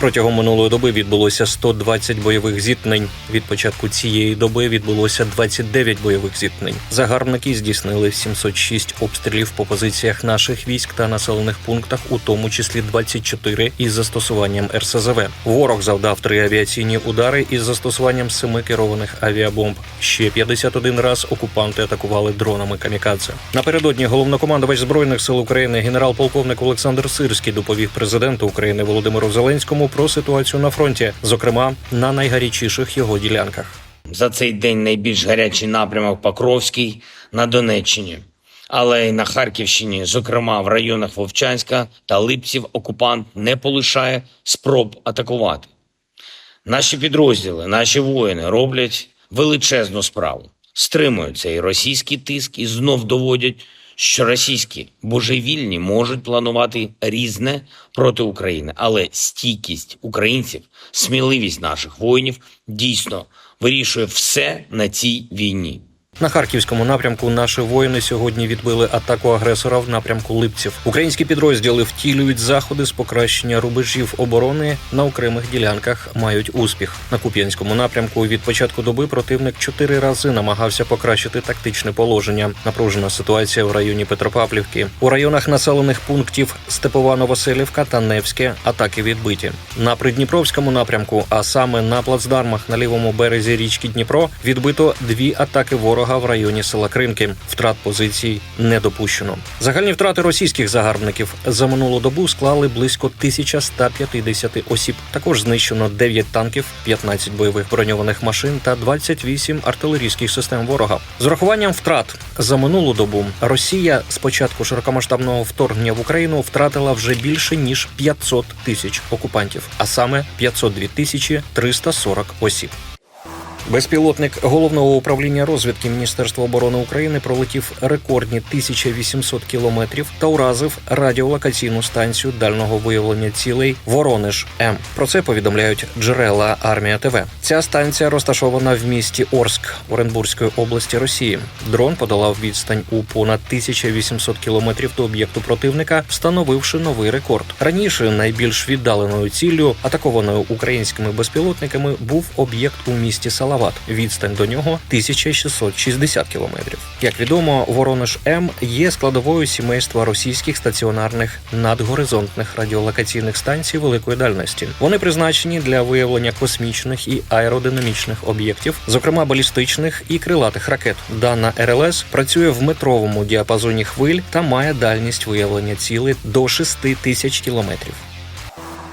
Протягом минулої доби відбулося 120 бойових зіткнень. Від початку цієї доби відбулося 29 бойових зіткнень. Загарбники здійснили 706 обстрілів по позиціях наших військ та населених пунктах, у тому числі 24 із застосуванням РСЗВ. Ворог завдав три авіаційні удари із застосуванням семи керованих авіабомб. Ще 51 раз окупанти атакували дронами камікадзе. Напередодні головнокомандувач збройних сил України генерал-полковник Олександр Сирський доповів президенту України Володимиру Зеленському про ситуацію на фронті, зокрема на найгарячіших його ділянках. За цей день найбільш гарячий напрямок Покровський на Донеччині, але й на Харківщині, зокрема в районах Вовчанська та Липців, окупант не полишає спроб атакувати. Наші підрозділи, наші воїни роблять величезну справу, стримують цей російський тиск і знов доводять, що російські божевільні можуть планувати різне проти України, але стійкість українців, сміливість наших воїнів дійсно вирішує все на цій війні. На харківському напрямку наші воїни сьогодні відбили атаку агресора в напрямку Липців. Українські підрозділи втілюють заходи з покращення рубежів оборони на окремих ділянках. Мають успіх на Куп'янському напрямку. Від початку доби противник чотири рази намагався покращити тактичне положення. Напружена ситуація в районі Петропавлівки. У районах населених пунктів Степова Новоселівка та Невське атаки відбиті. На придніпровському напрямку, а саме на плацдармах на лівому березі річки Дніпро, відбито дві атаки ворога в районі села Кринки. Втрат позицій не допущено. Загальні втрати російських загарбників за минулу добу склали близько 1150 осіб. Також знищено 9 танків, 15 бойових броньованих машин та 28 артилерійських систем ворога. З урахуванням втрат за минулу добу Росія з початку широкомасштабного вторгнення в Україну втратила вже більше ніж 500 тисяч окупантів, а саме 502 тисячі 340 осіб. Безпілотник головного управління розвідки Міністерства оборони України пролетів рекордні 1800 кілометрів та уразив радіолокаційну станцію дальнього виявлення цілей Воронеж М. Про це повідомляють джерела Армія ТВ. Ця станція розташована в місті Орск Оренбурзької області Росії. Дрон подолав відстань у понад 1800 кілометрів до об'єкту противника, встановивши новий рекорд. Раніше найбільш віддаленою ціллю, атакованою українськими безпілотниками, був об'єкт у місті Салават. Відстань до нього 1660 кілометрів. Як відомо, Воронеж М є складовою сімейства російських стаціонарних надгоризонтних радіолокаційних станцій великої дальності. Вони призначені для виявлення космічних і аеродинамічних об'єктів, зокрема балістичних і крилатих ракет. Дана РЛС працює в метровому діапазоні хвиль та має дальність виявлення цілей до 6 тисяч кілометрів.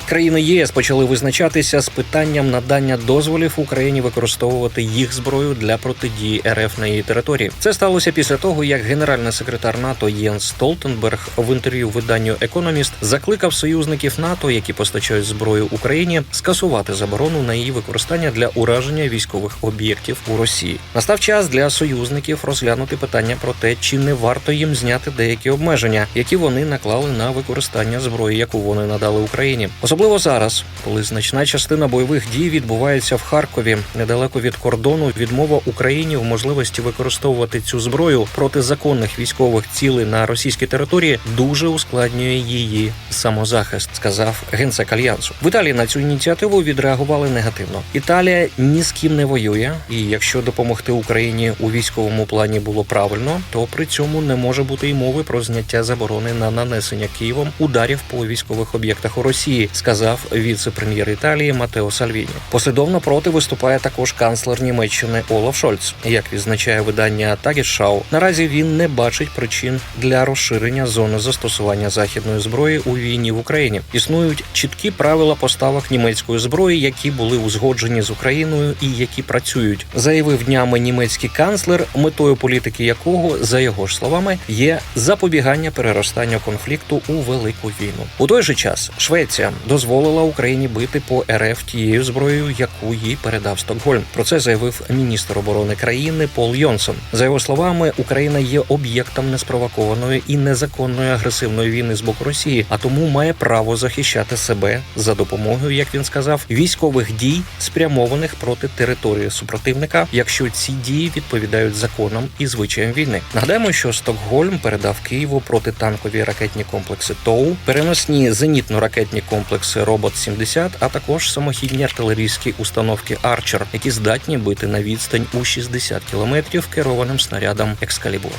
Країни ЄС почали визначатися з питанням надання дозволів Україні використовувати їх зброю для протидії РФ на її території. Це сталося після того, як генеральний секретар НАТО Єнс Столтенберг в інтерв'ю виданню Економіст закликав союзників НАТО, які постачають зброю Україні, скасувати заборону на її використання для ураження військових об'єктів у Росії. Настав час для союзників розглянути питання про те, чи не варто їм зняти деякі обмеження, які вони наклали на використання зброї, яку вони надали Україні. Особливо зараз, коли значна частина бойових дій відбувається в Харкові, недалеко від кордону, відмова Україні в можливості використовувати цю зброю проти законних військових цілей на російській території дуже ускладнює її самозахист, сказав генсек альянсу. В Італії на цю ініціативу відреагували негативно. Італія ні з ким не воює, і якщо допомогти Україні у військовому плані було правильно, то при цьому не може бути й мови про зняття заборони на нанесення Києвом ударів по військових об'єктах у Росії, сказав віце-прем'єр Італії Матео Сальвіні. Послідовно проти виступає також канцлер Німеччини Олаф Шольц. Як відзначає видання Тагішау, наразі він не бачить причин для розширення зони застосування західної зброї у війні в Україні. Існують чіткі правила поставок німецької зброї, які були узгоджені з Україною і які працюють, заявив днями німецький канцлер, метою політики якого, за його ж словами, є запобігання переростання конфлікту у велику війну. У той же час Швеція до дозволила Україні бити по РФ тією зброєю, яку їй передав Стокгольм. Про це заявив міністр оборони країни Пол Йонсон. За його словами, Україна є об'єктом неспровокованої і незаконної агресивної війни з боку Росії, а тому має право захищати себе за допомогою, як він сказав, військових дій, спрямованих проти території супротивника, якщо ці дії відповідають законам і звичаям війни. Нагадаємо, що Стокгольм передав Києву протитанкові ракетні комплекси ТОУ, переносні зенітно-ракетні комплекси Робот 70 а також самохідні артилерійські установки Арчер, які здатні бити на відстань у 60 кілометрів керованим снарядом Екскалібур.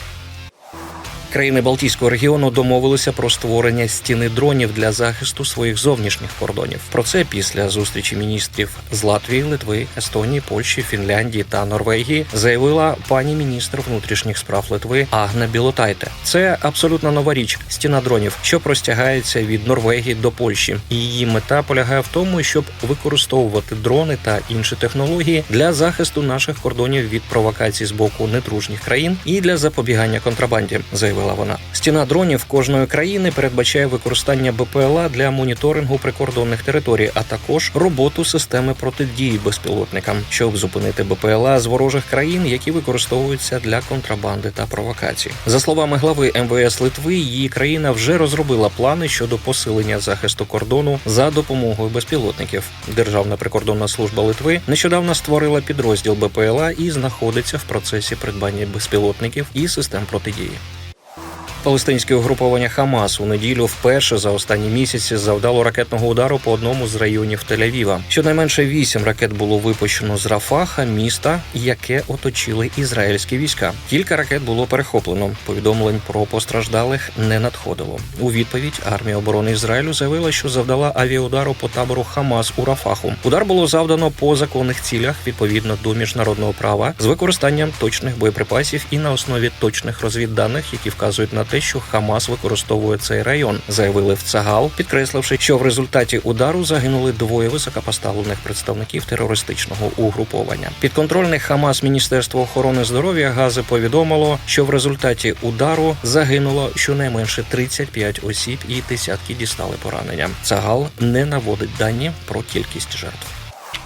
Країни Балтійського регіону домовилися про створення стіни дронів для захисту своїх зовнішніх кордонів. Про це після зустрічі міністрів з Латвії, Литви, Естонії, Польщі, Фінляндії та Норвегії заявила пані міністр внутрішніх справ Литви Агна Білотайте. Це абсолютно нова річ стіна дронів, що простягається від Норвегії до Польщі. Її мета полягає в тому, щоб використовувати дрони та інші технології для захисту наших кордонів від провокацій з боку недружніх країн і для запобігання контрабанді, заявила вона. Стіна дронів кожної країни передбачає використання БПЛА для моніторингу прикордонних територій, а також роботу системи протидії безпілотникам, щоб зупинити БПЛА з ворожих країн, які використовуються для контрабанди та провокацій. За словами глави МВС Литви, її країна вже розробила плани щодо посилення захисту кордону за допомогою безпілотників. Державна прикордонна служба Литви нещодавно створила підрозділ БПЛА і знаходиться в процесі придбання безпілотників і систем протидії. Палестинське угруповання Хамас у неділю вперше за останні місяці завдало ракетного удару по одному з районів Тель-Авіва. Щонайменше вісім ракет було випущено з Рафаха, міста, яке оточили ізраїльські війська. Кілька ракет було перехоплено. Повідомлень про постраждалих не надходило. У відповідь армія оборони Ізраїлю заявила, що завдала авіаудару по табору Хамас у Рафаху. Удар було завдано по законних цілях відповідно до міжнародного права з використанням точних боєприпасів і на основі точних розвідданих, які вказують на те, що Хамас використовує цей район, заявили в Цагал, підкресливши, що в результаті удару загинули двоє високопоставлених представників терористичного угруповання. Підконтрольне Хамас Міністерство охорони здоров'я Гази повідомило, що в результаті удару загинуло щонайменше 35 осіб і десятки дістали поранення. Цагал не наводить дані про кількість жертв.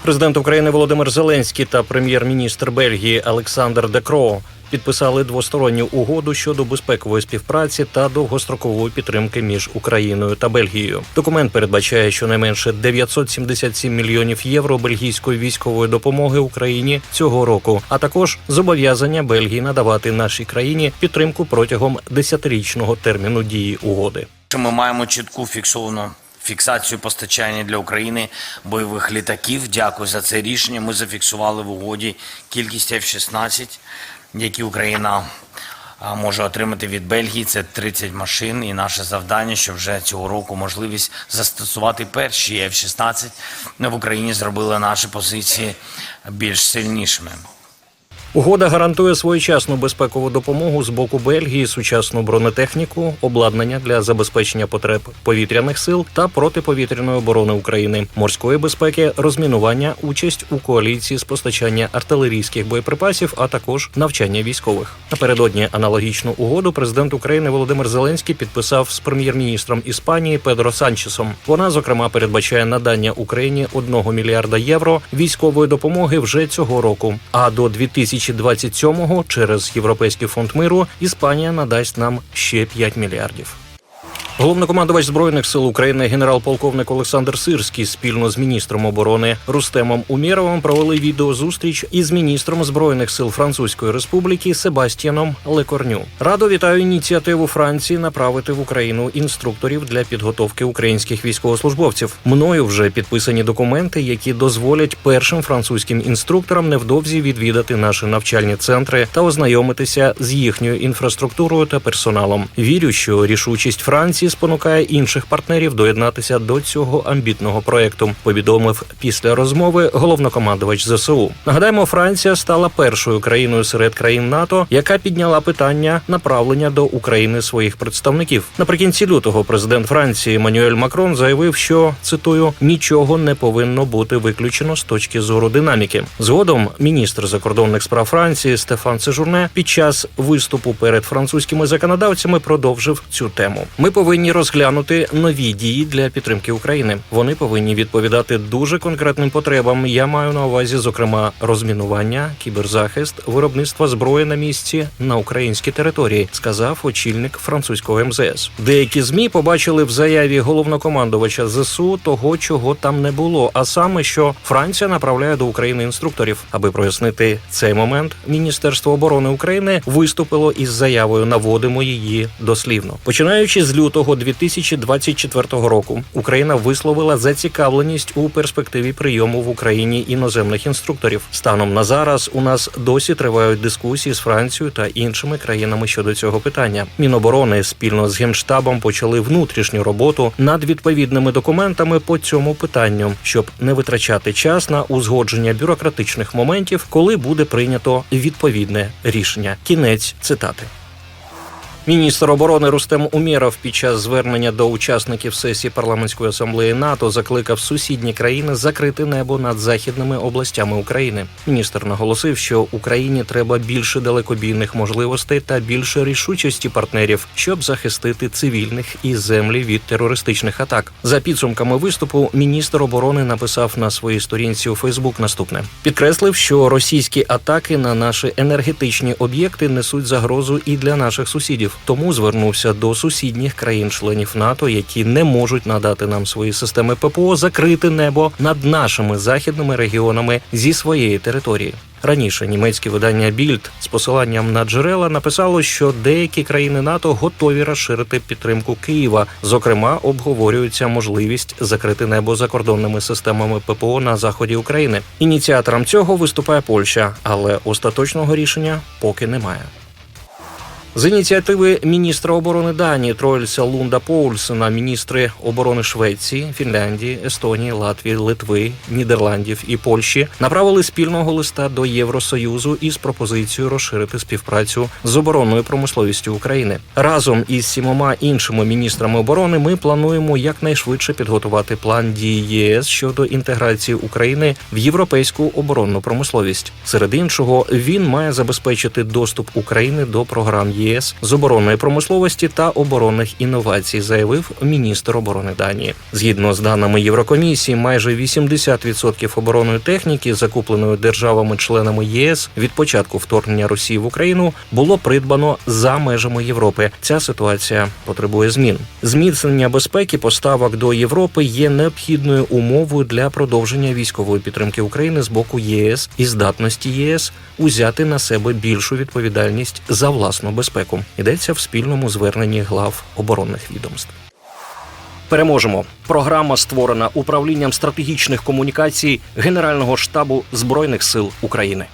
Президент України Володимир Зеленський та прем'єр-міністр Бельгії Олександр Декро підписали двосторонню угоду щодо безпекової співпраці та довгострокової підтримки між Україною та Бельгією. Документ передбачає щонайменше 977 мільйонів євро бельгійської військової допомоги Україні цього року, а також зобов'язання Бельгії надавати нашій країні підтримку протягом десятирічного терміну дії угоди. Ми маємо чітку фіксовану фіксацію постачання для України бойових літаків. Дякую за це рішення. Ми зафіксували в угоді кількість F-16, які Україна може отримати від Бельгії. Це 30 машин. І наше завдання, що вже цього року можливість застосувати перші F-16 в Україні зробила наші позиції більш сильнішими. Угода гарантує своєчасну безпекову допомогу з боку Бельгії, сучасну бронетехніку, обладнання для забезпечення потреб повітряних сил та протиповітряної оборони України, морської безпеки, розмінування, участь у коаліції з постачання артилерійських боєприпасів, а також навчання військових. Напередодні аналогічну угоду президент України Володимир Зеленський підписав з прем'єр-міністром Іспанії Педро Санчесом. Вона зокрема передбачає надання Україні 1 мільярда євро військової допомоги вже цього року. А до 2000 2027-го через Європейський фонд миру Іспанія надасть нам ще 5 мільярдів. Головнокомандувач збройних сил України генерал-полковник Олександр Сирський спільно з міністром оборони Рустемом Умєровим провели відеозустріч із міністром збройних сил Французької Республіки Себастьяном Лекорню. Радо вітаю ініціативу Франції направити в Україну інструкторів для підготовки українських військовослужбовців. Мною вже підписані документи, які дозволять першим французьким інструкторам невдовзі відвідати наші навчальні центри та ознайомитися з їхньою інфраструктурою та персоналом. Вірю, що рішучість Франції спонукає інших партнерів доєднатися до цього амбітного проекту. Повідомив після розмови головнокомандувач ЗСУ. Нагадаємо, Франція стала першою країною серед країн НАТО, яка підняла питання направлення до України своїх представників. Наприкінці лютого президент Франції Мануель Макрон заявив, що цитую нічого не повинно бути виключено з точки зору динаміки. Згодом міністр закордонних справ Франції Стефан Сежурне під час виступу перед французькими законодавцями продовжив цю тему. Ми повинні повинні розглянути нові дії для підтримки України. Вони повинні відповідати дуже конкретним потребам. Я маю на увазі, зокрема, розмінування, кіберзахист, виробництво зброї на місці на українській території, сказав очільник французького МЗС. Деякі змі побачили в заяві головнокомандувача ЗСУ того, чого там не було, а саме, що Франція направляє до України інструкторів, аби прояснити цей момент. Міністерство оборони України виступило із заявою. Наводимо її дослівно. Починаючи з лютого 2024 року, Україна висловила зацікавленість у перспективі прийому в Україні іноземних інструкторів. Станом на зараз у нас досі тривають дискусії з Францією та іншими країнами щодо цього питання. Міноборони спільно з генштабом почали внутрішню роботу над відповідними документами по цьому питанню, щоб не витрачати час на узгодження бюрократичних моментів, коли буде прийнято відповідне рішення. Кінець цитати. Міністр оборони Рустем Умєров під час звернення до учасників сесії парламентської асамблеї НАТО закликав сусідні країни закрити небо над західними областями України. Міністр наголосив, що Україні треба більше далекобійних можливостей та більше рішучості партнерів, щоб захистити цивільних і землі від терористичних атак. За підсумками виступу, міністр оборони написав на своїй сторінці у Фейсбук наступне: підкреслив, що російські атаки на наші енергетичні об'єкти несуть загрозу і для наших сусідів. Тому звернувся до сусідніх країн-членів НАТО, які не можуть надати нам свої системи ППО, закрити небо над нашими західними регіонами зі своєї території. Раніше німецьке видання Більд з посиланням на джерела написало, що деякі країни НАТО готові розширити підтримку Києва. Зокрема, обговорюється можливість закрити небо закордонними системами ППО на заході України. Ініціатором цього виступає Польща, але остаточного рішення поки немає. З ініціативи міністра оборони Данії Троїльса Лунда Поульсена міністри оборони Швеції, Фінляндії, Естонії, Латвії, Литви, Нідерландів і Польщі направили спільного листа до Євросоюзу із пропозицією розширити співпрацю з оборонною промисловістю України. Разом із сімома іншими міністрами оборони ми плануємо якнайшвидше підготувати план дії ЄС щодо інтеграції України в європейську оборонну промисловість. Серед іншого, він має забезпечити доступ України до програм ЄС з оборонної промисловості та оборонних інновацій, заявив міністр оборони Данії. Згідно з даними Єврокомісії, майже 80% оборонної техніки, закупленої державами-членами ЄС від початку вторгнення Росії в Україну, було придбано за межами Європи. Ця ситуація потребує змін. Зміцнення безпеки поставок до Європи є необхідною умовою для продовження військової підтримки України з боку ЄС і здатності ЄС узяти на себе більшу відповідальність за власну безпеку. Йдеться в спільному зверненні глав оборонних відомств. Переможемо. Програма створена управлінням стратегічних комунікацій Генерального штабу збройних сил України.